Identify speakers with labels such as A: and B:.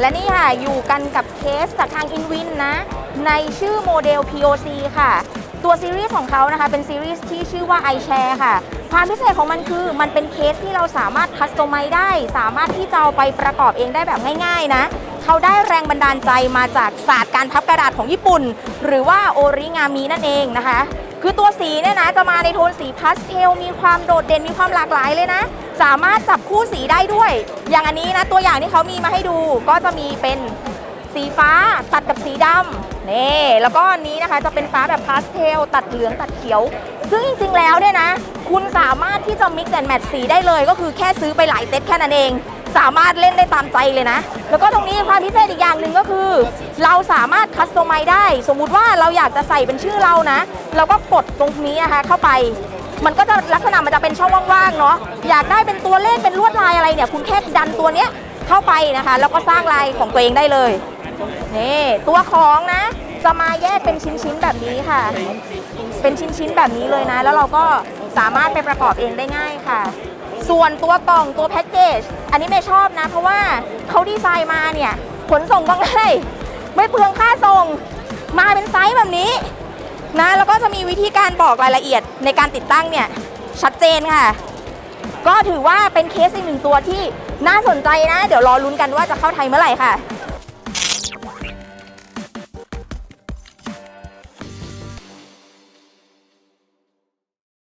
A: และนี่ค่ะ อยู่กันกับเคสจากทาง Inwin นะ ในชื่อโมเดล POC ค่ะ ตัวซีรีส์ของเขานะคะ เป็นซีรีส์ที่ชื่อว่า iShare ค่ะ ความพิเศษของมันคือมันเป็นเคสที่เราสามารถคัสตอมไมได้ สามารถที่จะเอาไปประกอบเองได้แบบง่าย ๆ นะ เขาได้แรงบันดาลใจมาจากศาสตร์การพับกระดาษของญี่ปุ่น หรือว่าโอริงามินั่นเองนะคะ คือตัวสีเนี่ยนะจะมาในโทนสีพาสเทลมีความโดดเด่นมีความหลากหลายเลยนะ สามารถจับคู่สีได้ด้วย อย่างอันนี้นะตัวอย่างที่เขามีมาให้ดูก็จะมีเป็นสีฟ้าตัดกับสีดำนี่แล้วก็อันนี้นะคะจะเป็นฟ้าแบบพาสเทลตัดเหลืองตัดเขียว ซึ่งจริงๆแล้วเนี่ยนะ คุณสามารถที่จะ mix and match สีได้เลย ก็คือแค่ซื้อไปหลายเซตแค่นั้นเอง สามารถเล่นได้ตามใจเลยนะ แล้วก็ตรงนี้ความพิเศษอีกอย่างหนึ่งก็คือ เราสามารถคัสตอมไมได้ สมมุติว่าเราอยากจะใส่เป็นชื่อเรานะ เราก็กดตรงนี้นะคะเข้าไป มันก็จะลักษณะมันจะเป็นช่องว่างๆเนาะอยากได้เป็นตัวเลขเป็นลวดลายอะไรเนี่ย คุณแค่ดันตัวเนี้ยเข้าไปนะคะ แล้วก็สร้างลายของตัวเองได้เลยนี่ตัวของนะ จะมาแยกเป็นชิ้นๆแบบนี้ค่ะ เป็นชิ้นๆแบบนี้เลยนะ แล้วเราก็สามารถไปประกอบเองได้ง่ายค่ะ ส่วนตัวกล่องตัวแพ็กเกจอันนี้ไม่ชอบนะ เพราะว่าเขาดีไซน์มาเนี่ยขนส่งก็ง่ายไม่เปลืองค่าส่ง มีวิธีการบอกรายละเอียดในการติดตั้งเนี่ยชัดเจนค่ะ ก็ถือว่าเป็นเคสอีกหนึ่งตัวที่น่าสนใจนะ เดี๋ยวรอลุ้นกันว่าจะเข้าไทยเมื่อไหร่ค่ะ